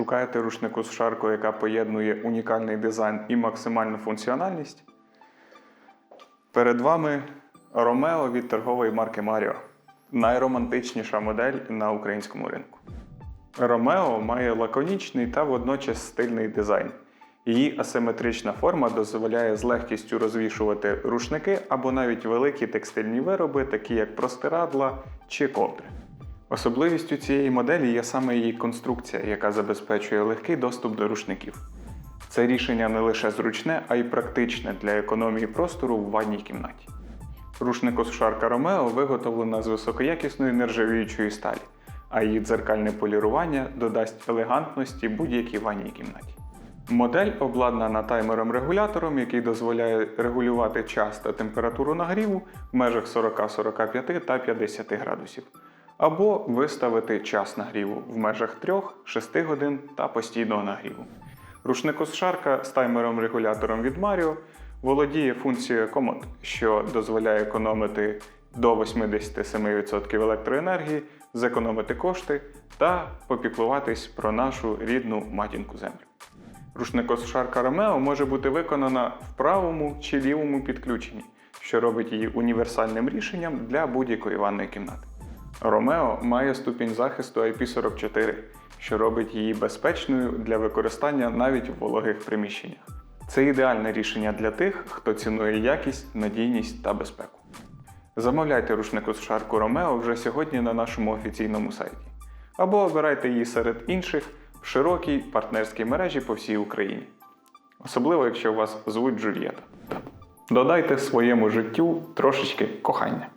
Шукаєте рушнику з шаркою, яка поєднує унікальний дизайн і максимальну функціональність. Перед вами Ромео від торгової марки Маріо. Найромантичніша модель на українському ринку. Ромео має лаконічний та водночас стильний дизайн. Її асиметрична форма дозволяє з легкістю розвішувати рушники або навіть великі текстильні вироби, такі як простирадла чи ковдри. Особливістю цієї моделі є саме її конструкція, яка забезпечує легкий доступ до рушників. Це рішення не лише зручне, а й практичне для економії простору в ванній кімнаті. Рушникосушарка Ромео виготовлена з високоякісної нержавіючої сталі, а її дзеркальне полірування додасть елегантності будь-якій ванній кімнаті. Модель обладнана таймером-регулятором, який дозволяє регулювати час та температуру нагріву в межах 40-45 та 50 градусів, або виставити час нагріву в межах 3-6 годин та постійного нагріву. Рушникосушарка з таймером-регулятором від Mario володіє функцією комод, що дозволяє економити до 87% електроенергії, зекономити кошти та попіклуватись про нашу рідну матінку землю. Рушникосушарка Ромео може бути виконана в правому чи лівому підключенні, що робить її універсальним рішенням для будь-якої ванної кімнати. Ромео має ступінь захисту IP44, що робить її безпечною для використання навіть у вологих приміщеннях. Це ідеальне рішення для тих, хто цінує якість, надійність та безпеку. Замовляйте рушникосушарку Ромео вже сьогодні на нашому офіційному сайті. Або обирайте її серед інших в широкій партнерській мережі по всій Україні. Особливо, якщо вас звуть Джульєта. Додайте своєму життю трошечки кохання.